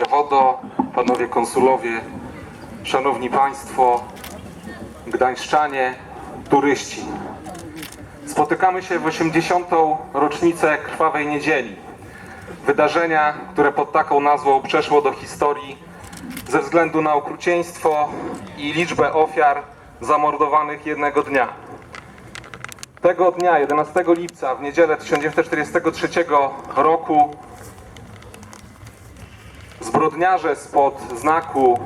wojewodo, panowie konsulowie, szanowni państwo, gdańszczanie, turyści. Spotykamy się w 80. rocznicę Krwawej Niedzieli. Wydarzenia, które pod taką nazwą przeszło do historii ze względu na okrucieństwo i liczbę ofiar zamordowanych jednego dnia. Tego dnia, 11 lipca, w niedzielę 1943 roku, zbrodniarze spod znaku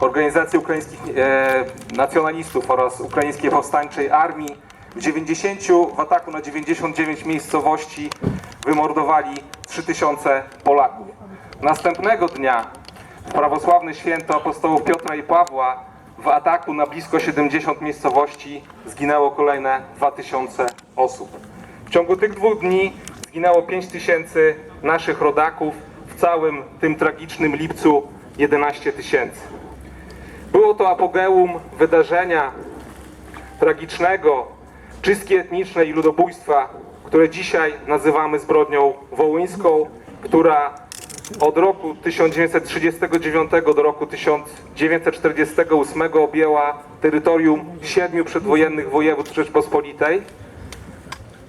Organizacji Ukraińskich e, Nacjonalistów oraz Ukraińskiej Powstańczej Armii w 90, w ataku na 99 miejscowości wymordowali 3000 Polaków. Następnego dnia w prawosławne święto apostołów Piotra i Pawła w ataku na blisko 70 miejscowości zginęło kolejne 2000 osób. W ciągu tych dwóch dni zginęło 5000 naszych rodaków, całym tym tragicznym lipcu 11 tysięcy. Było to apogeum wydarzenia tragicznego, czystki etnicznej i ludobójstwa, które dzisiaj nazywamy zbrodnią wołyńską, która od roku 1939 do roku 1948 objęła terytorium siedmiu przedwojennych województw Rzeczpospolitej,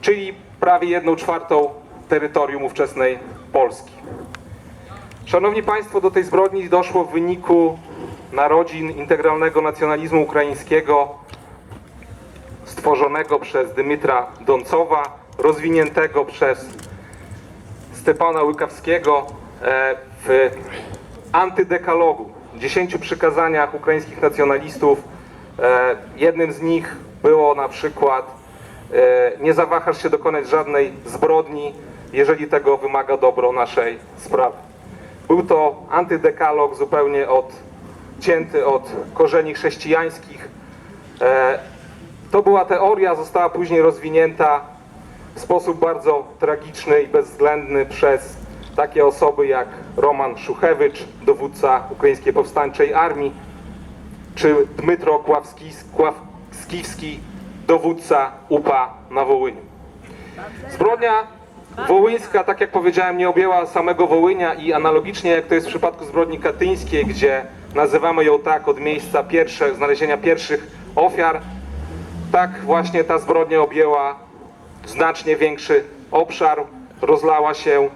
czyli prawie jedną czwartą terytorium ówczesnej Polski. Szanowni Państwo, do tej zbrodni doszło w wyniku narodzin integralnego nacjonalizmu ukraińskiego stworzonego przez Dymitra Doncowa, rozwiniętego przez Stepana Łykawskiego e, w antydekalogu, dziesięciu przykazaniach ukraińskich nacjonalistów. E, Jednym z nich było na przykład e, nie zawahasz się dokonać żadnej zbrodni, jeżeli tego wymaga dobro naszej sprawy. Był to antydekalog zupełnie odcięty od korzeni chrześcijańskich. E, To była teoria, została później rozwinięta w sposób bardzo tragiczny i bezwzględny przez takie osoby jak Roman Szuchewicz, dowódca Ukraińskiej Powstańczej Armii, czy Dmytro Kławski, Kławskiwski, dowódca UPA na Wołyniu. Zbrodnia wołyńska, tak jak powiedziałem, nie objęła samego Wołynia i analogicznie jak to jest w przypadku zbrodni katyńskiej, gdzie nazywamy ją tak od miejsca pierwsze, znalezienia pierwszych ofiar, tak właśnie ta zbrodnia objęła znacznie większy obszar, rozlała się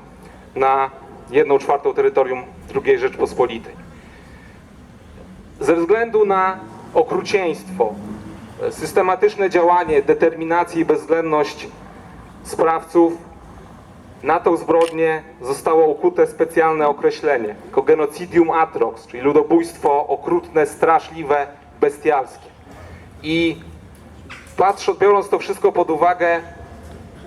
na jedną czwartą terytorium II Rzeczpospolitej. Ze względu na okrucieństwo, systematyczne działanie, determinację i bezwzględność sprawców, na tą zbrodnię zostało ukute specjalne określenie genocidium atrox, czyli ludobójstwo okrutne, straszliwe, bestialskie. I patrząc, biorąc to wszystko pod uwagę,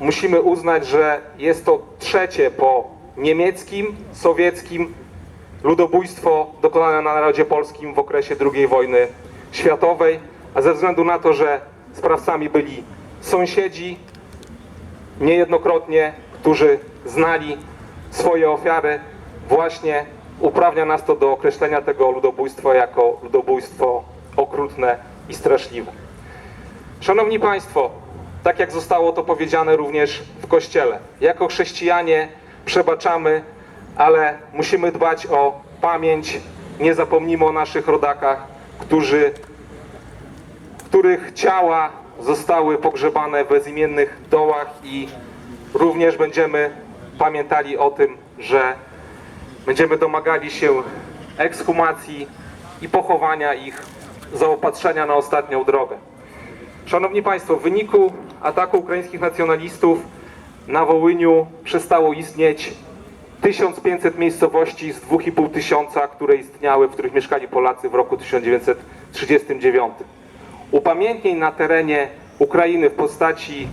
musimy uznać, że jest to trzecie po niemieckim, sowieckim ludobójstwo dokonane na narodzie polskim w okresie II wojny światowej, a ze względu na to, że sprawcami byli sąsiedzi, niejednokrotnie, którzy znali swoje ofiary, właśnie uprawnia nas to do określenia tego ludobójstwa jako ludobójstwo okrutne i straszliwe. Szanowni Państwo, tak jak zostało to powiedziane również w Kościele, jako chrześcijanie przebaczamy, ale musimy dbać o pamięć, nie zapomnimy o naszych rodakach, którzy, których ciała zostały pogrzebane w bezimiennych dołach i również będziemy pamiętali o tym, że będziemy domagali się ekshumacji i pochowania ich, zaopatrzenia na ostatnią drogę. Szanowni Państwo, w wyniku ataku ukraińskich nacjonalistów na Wołyniu przestało istnieć 1500 miejscowości z 2,5 tysiąca, które istniały, w których mieszkali Polacy w roku 1939. Upamiętnień na terenie Ukrainy w postaci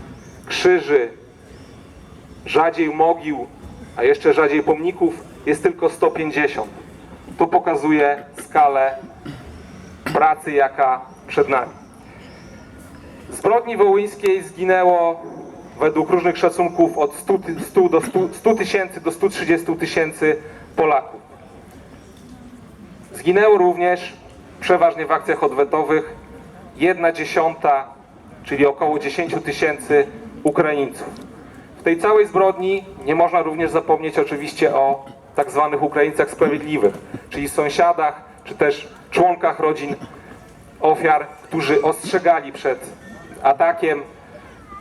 krzyży, rzadziej mogił, a jeszcze rzadziej pomników jest tylko 150. To pokazuje skalę pracy, jaka przed nami. Zbrodni wołyńskiej zginęło według różnych szacunków od 100, ty- 100 do 100 100 tysięcy do 130 tysięcy Polaków. Zginęło również, przeważnie w akcjach odwetowych, jedna dziesiąta, czyli około 10 tysięcy Ukraińców. W tej całej zbrodni nie można również zapomnieć oczywiście o tak zwanych Ukraińcach sprawiedliwych, czyli sąsiadach, czy też członkach rodzin ofiar, którzy ostrzegali przed atakiem,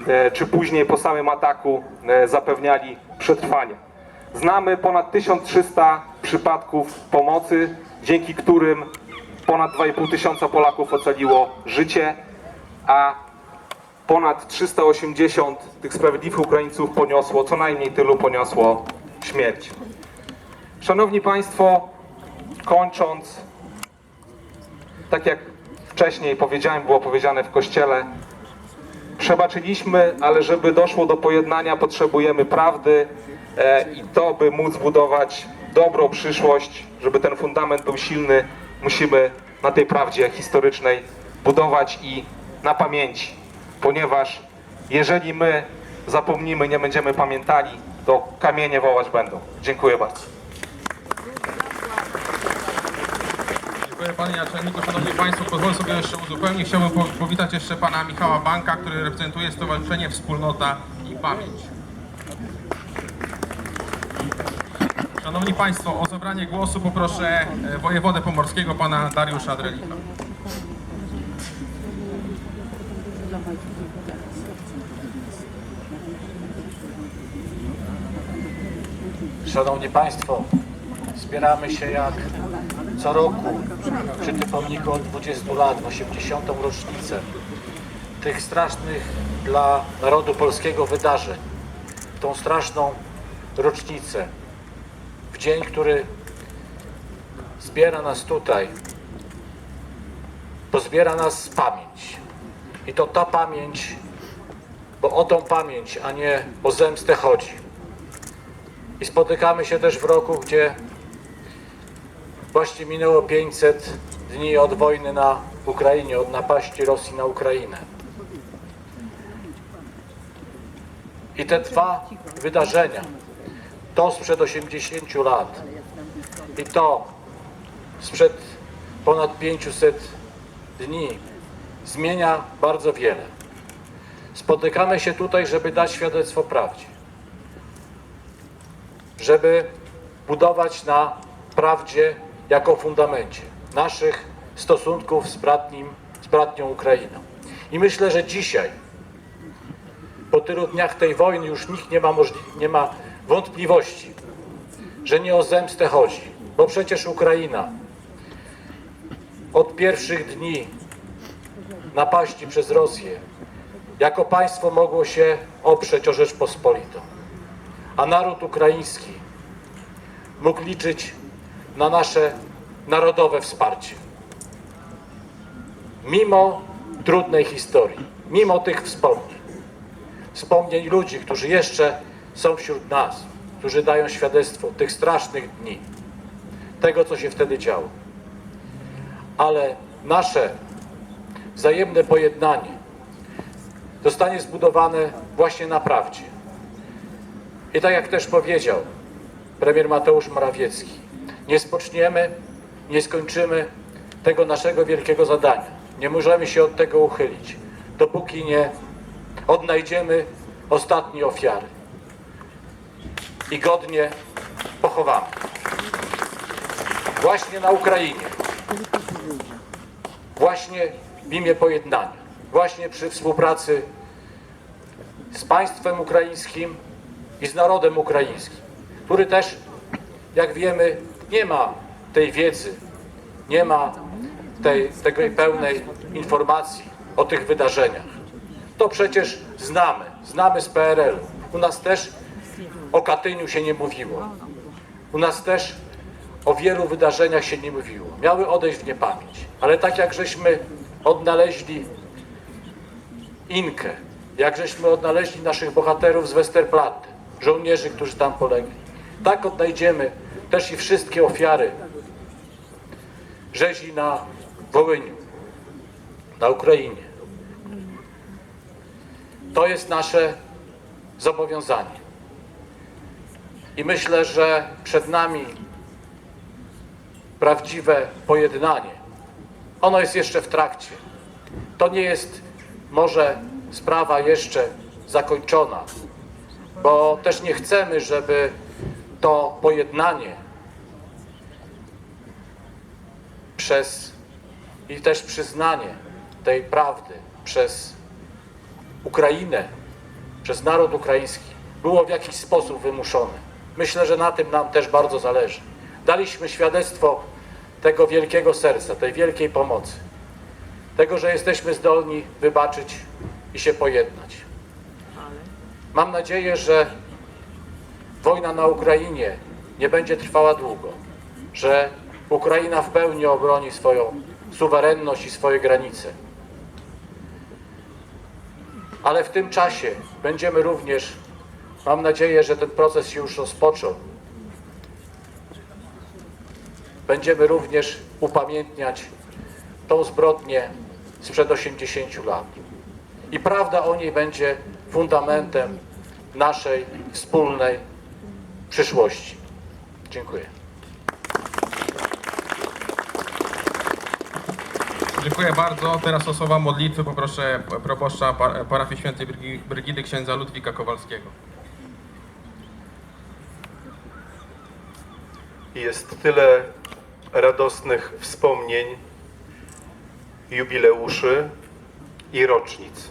e, czy później po samym ataku e, zapewniali przetrwanie. Znamy ponad 1300 przypadków pomocy, dzięki którym ponad 2,5 tysiąca Polaków ocaliło życie, a ponad 380 tych sprawiedliwych Ukraińców poniosło, co najmniej tylu poniosło śmierć. Szanowni Państwo, kończąc, tak jak wcześniej powiedziałem, było powiedziane w kościele, przebaczyliśmy, ale żeby doszło do pojednania, potrzebujemy prawdy e, i to, by móc budować dobrą przyszłość, żeby ten fundament był silny, musimy na tej prawdzie historycznej budować i na pamięci, ponieważ jeżeli my zapomnimy, nie będziemy pamiętali, to kamienie wołać będą. Dziękuję bardzo. Dziękuję Panie Naczelniku. Szanowni Państwo, pozwolę sobie jeszcze uzupełnić. Chciałbym po- powitać jeszcze Pana Michała Banka, który reprezentuje Stowarzyszenie Wspólnota i Pamięć. Szanowni Państwo, o zabranie głosu poproszę e, wojewodę pomorskiego, Pana Dariusza Drelicha. Szanowni Państwo, zbieramy się jak co roku przy tym pomniku od 20 lat, w 80. rocznicę tych strasznych dla narodu polskiego wydarzeń. Tą straszną rocznicę. W dzień, który zbiera nas tutaj, pozbiera nas pamięć. I to ta pamięć, bo o tą pamięć, a nie o zemstę chodzi. I spotykamy się też w roku, gdzie właśnie minęło 500 dni od wojny na Ukrainie, od napaści Rosji na Ukrainę. I te dwa wydarzenia, to sprzed 80 lat i to sprzed ponad 500 dni, zmienia bardzo wiele. Spotykamy się tutaj, żeby dać świadectwo prawdzie żeby budować na prawdzie jako fundamencie naszych stosunków z, bratnim, z bratnią Ukrainą. I myślę, że dzisiaj, po tylu dniach tej wojny, już nikt nie ma, nie ma wątpliwości, że nie o zemstę chodzi, bo przecież Ukraina od pierwszych dni napaści przez Rosję jako państwo mogło się oprzeć o Rzeczpospolitą a naród ukraiński mógł liczyć na nasze narodowe wsparcie. Mimo trudnej historii, mimo tych wspomnień, wspomnień ludzi, którzy jeszcze są wśród nas, którzy dają świadectwo tych strasznych dni, tego, co się wtedy działo. Ale nasze wzajemne pojednanie zostanie zbudowane właśnie na prawdzie. I tak jak też powiedział premier Mateusz Morawiecki, nie spoczniemy, nie skończymy tego naszego wielkiego zadania. Nie możemy się od tego uchylić, dopóki nie odnajdziemy ostatniej ofiary i godnie pochowamy. Właśnie na Ukrainie, właśnie w imię pojednania, właśnie przy współpracy z państwem ukraińskim i z narodem ukraińskim, który też, jak wiemy, nie ma tej wiedzy, nie ma tej, tej pełnej informacji o tych wydarzeniach. To przecież znamy, znamy z PRL. U nas też o Katyniu się nie mówiło. U nas też o wielu wydarzeniach się nie mówiło. Miały odejść w niepamięć. Ale tak jak żeśmy odnaleźli Inkę, jak żeśmy odnaleźli naszych bohaterów z Westerplatte, żołnierzy, którzy tam polegli. Tak odnajdziemy też i wszystkie ofiary rzezi na Wołyniu, na Ukrainie. To jest nasze zobowiązanie. I myślę, że przed nami prawdziwe pojednanie. Ono jest jeszcze w trakcie. To nie jest może sprawa jeszcze zakończona, bo też nie chcemy, żeby to pojednanie przez i też przyznanie tej prawdy przez Ukrainę, przez naród ukraiński było w jakiś sposób wymuszone. Myślę, że na tym nam też bardzo zależy. Daliśmy świadectwo tego wielkiego serca, tej wielkiej pomocy, tego, że jesteśmy zdolni wybaczyć i się pojednać. Mam nadzieję, że wojna na Ukrainie nie będzie trwała długo, że Ukraina w pełni obroni swoją suwerenność i swoje granice. Ale w tym czasie będziemy również, mam nadzieję, że ten proces się już rozpoczął, będziemy również upamiętniać tą zbrodnię sprzed 80 lat. I prawda o niej będzie fundamentem naszej wspólnej przyszłości. Dziękuję. Dziękuję bardzo. Teraz o słowa modlitwy poproszę proboszcza pa- parafii świętej Brygi- Brygidy księdza Ludwika Kowalskiego. Jest tyle radosnych wspomnień, jubileuszy i rocznic.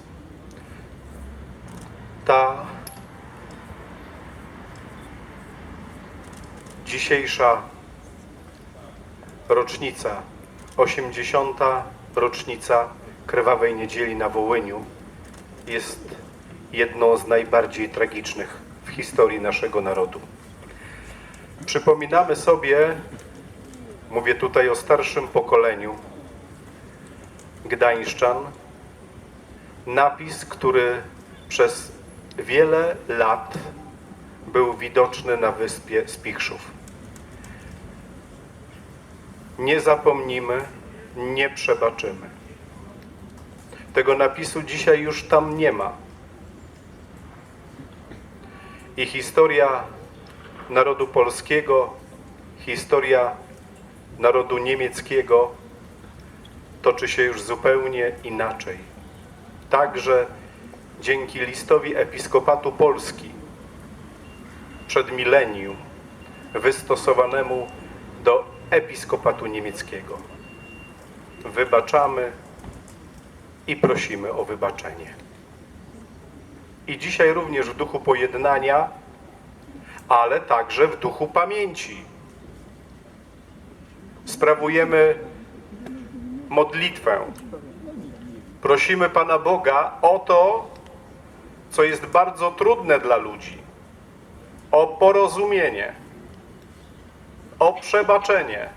Ta dzisiejsza rocznica, 80. rocznica Krwawej Niedzieli na Wołyniu jest jedną z najbardziej tragicznych w historii naszego narodu. Przypominamy sobie, mówię tutaj o starszym pokoleniu Gdańszczan, napis, który przez wiele lat był widoczny na wyspie Spichrzów. Nie zapomnimy, nie przebaczymy. Tego napisu dzisiaj już tam nie ma. I historia narodu polskiego, historia narodu niemieckiego toczy się już zupełnie inaczej. Także dzięki listowi Episkopatu Polski przed milenium wystosowanemu do Episkopatu niemieckiego. Wybaczamy i prosimy o wybaczenie. I dzisiaj również w duchu pojednania ale także w duchu pamięci. Sprawujemy modlitwę. Prosimy Pana Boga o to, co jest bardzo trudne dla ludzi: o porozumienie, o przebaczenie,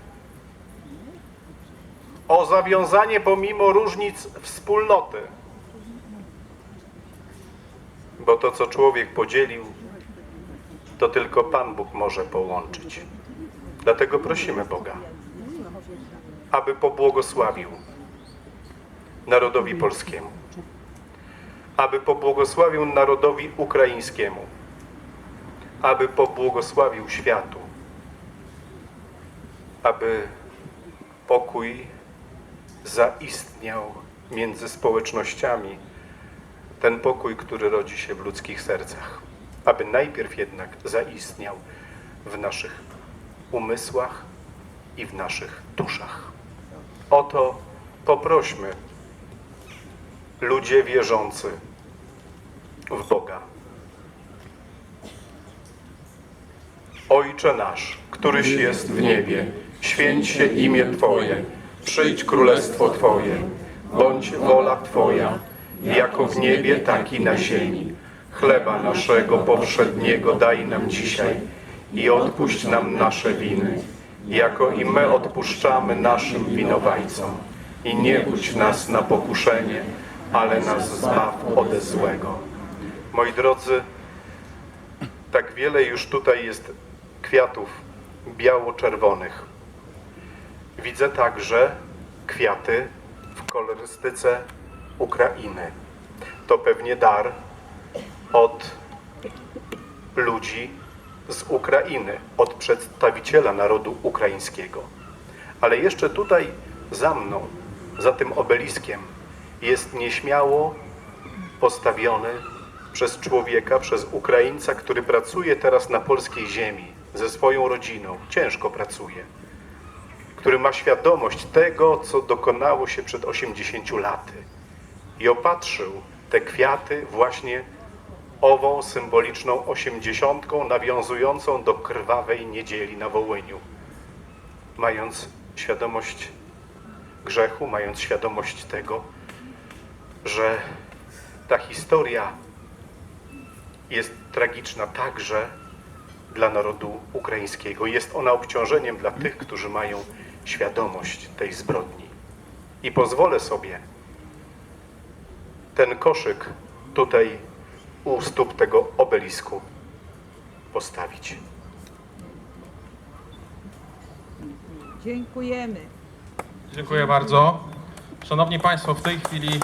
o zawiązanie pomimo różnic wspólnoty. Bo to, co człowiek podzielił, to tylko Pan Bóg może połączyć. Dlatego prosimy Boga, aby pobłogosławił narodowi polskiemu, aby pobłogosławił narodowi ukraińskiemu, aby pobłogosławił światu, aby pokój zaistniał między społecznościami, ten pokój, który rodzi się w ludzkich sercach. Aby najpierw jednak zaistniał w naszych umysłach i w naszych duszach. O to poprośmy, ludzie wierzący w Boga. Ojcze nasz, któryś jest w niebie, święć się imię Twoje, przyjdź królestwo Twoje, bądź wola Twoja, jako w niebie, tak i na ziemi. Chleba naszego powszedniego daj nam dzisiaj i odpuść nam nasze winy, jako i my odpuszczamy naszym winowajcom. I nie budź nas na pokuszenie, ale nas zbaw ode złego. Moi drodzy, tak wiele już tutaj jest kwiatów biało-czerwonych. Widzę także kwiaty w kolorystyce Ukrainy. To pewnie dar od ludzi z Ukrainy, od przedstawiciela narodu ukraińskiego. Ale jeszcze tutaj za mną, za tym obeliskiem, jest nieśmiało postawiony przez człowieka, przez Ukraińca, który pracuje teraz na polskiej ziemi ze swoją rodziną, ciężko pracuje, który ma świadomość tego, co dokonało się przed 80 laty. I opatrzył te kwiaty właśnie ową symboliczną osiemdziesiątką nawiązującą do krwawej niedzieli na Wołyniu. Mając świadomość grzechu, mając świadomość tego, że ta historia jest tragiczna także dla narodu ukraińskiego. Jest ona obciążeniem dla tych, którzy mają świadomość tej zbrodni. I pozwolę sobie ten koszyk tutaj u stóp tego obelisku postawić. Dziękujemy. Dziękuję bardzo. Szanowni Państwo, w tej chwili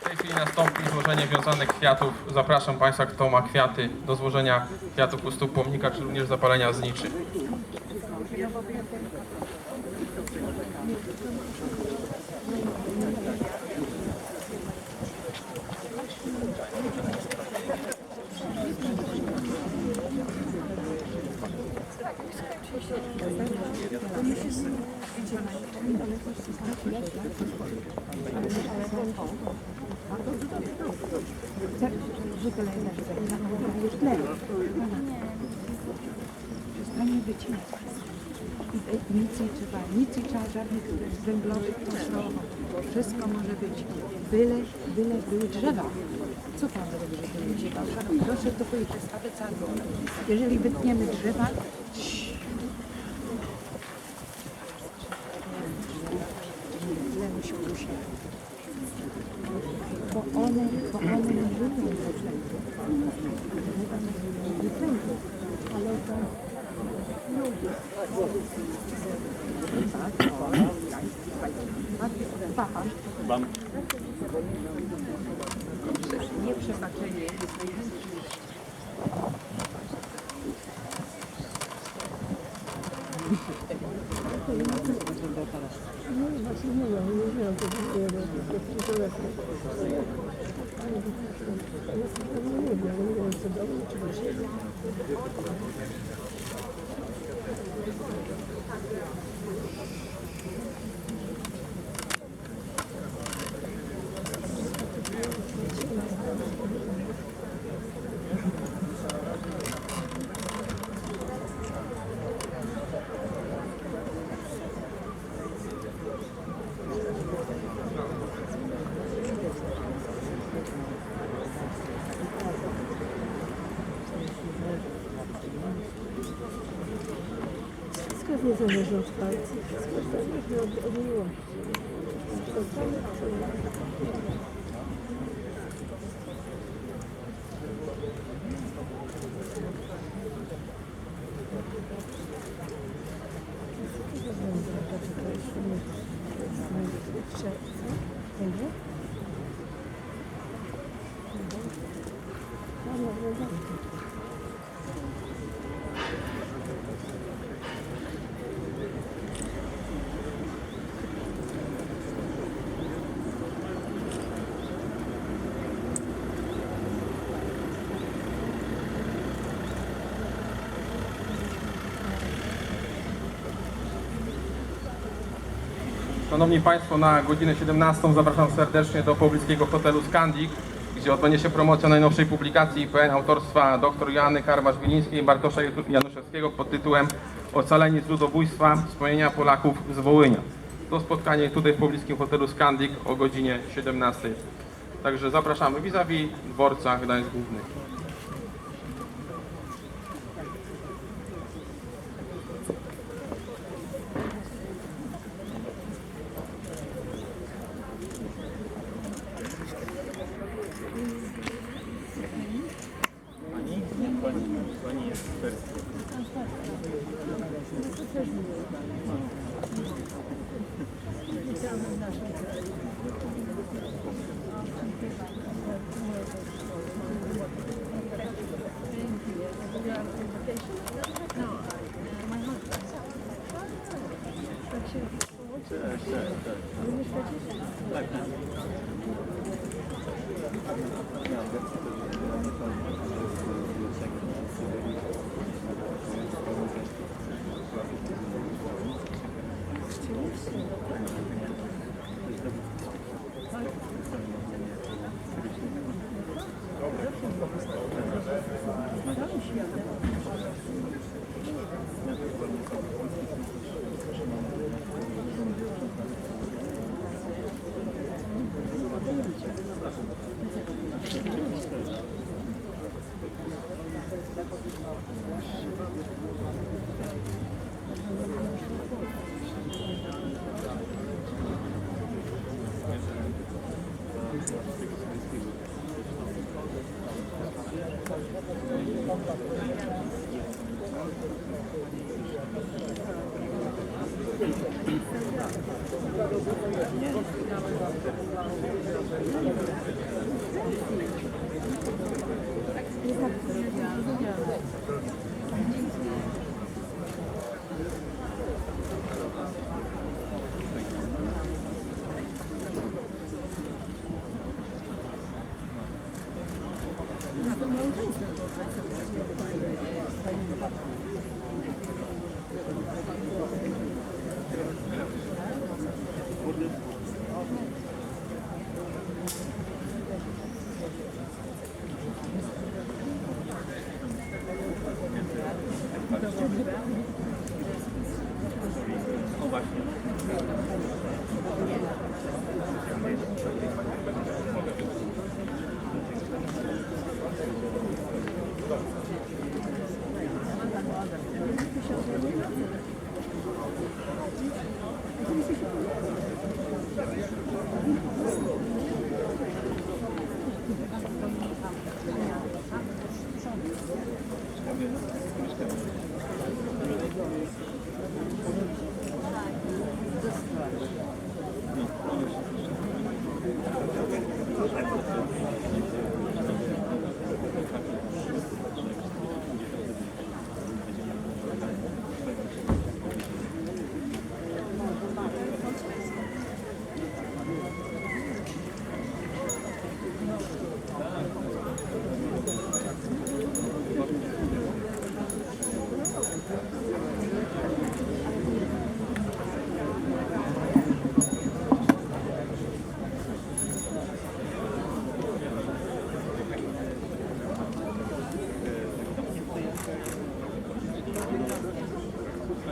w tej chwili nastąpi złożenie wiązanych kwiatów. Zapraszam Państwa, kto ma kwiaty, do złożenia kwiatów u stóp pomnika, czy również zapalenia zniczy. Przestanie wycinać. Nic nie trzeba, nic nie trzeba żadnych węglowych kontrolować. Wszystko może być. Byle, byle były drzewa. Co pan robi, żeby nie drzewa? Proszę to powiedzieć, jest. Jeżeli wytniemy drzewa, Thank you. Wszystko nie zależy od palców, wszystko zależy od, od miłości. To samo, co Szanowni Państwo, na godzinę 17 zapraszam serdecznie do pobliskiego hotelu Skandik, gdzie odbędzie się promocja najnowszej publikacji IPN autorstwa dr Joanny Karwasz-Wilińskiej i Bartosza Januszewskiego pod tytułem Ocaleni z ludobójstwa wspomnienia Polaków z Wołynia. To spotkanie tutaj w pobliskim hotelu Skandik o godzinie 17. Także zapraszamy vis-a-vis dworca Gdańsk Główny. Thank şey you.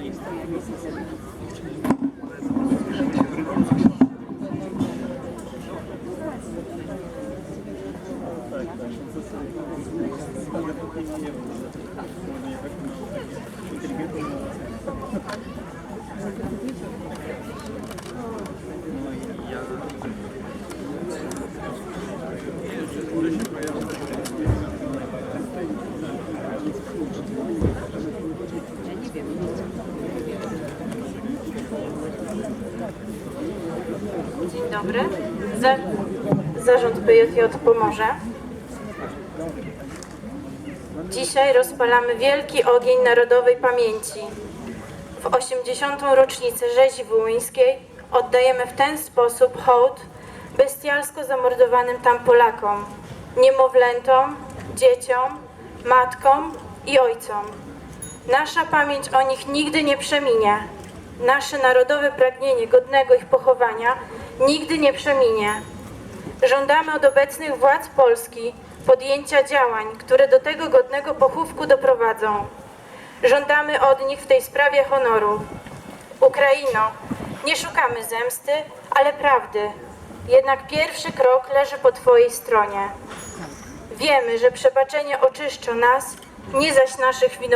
Dzień PJJ Pomorze. Dzisiaj rozpalamy wielki ogień narodowej pamięci. W 80. rocznicę rzezi wołyńskiej oddajemy w ten sposób hołd bestialsko zamordowanym tam Polakom, niemowlętom, dzieciom, matkom i ojcom. Nasza pamięć o nich nigdy nie przeminie. Nasze narodowe pragnienie godnego ich pochowania nigdy nie przeminie. Żądamy od obecnych władz Polski podjęcia działań, które do tego godnego pochówku doprowadzą. Żądamy od nich w tej sprawie honoru. Ukraino, nie szukamy zemsty, ale prawdy. Jednak pierwszy krok leży po Twojej stronie. Wiemy, że przebaczenie oczyszcza nas, nie zaś naszych winowajców.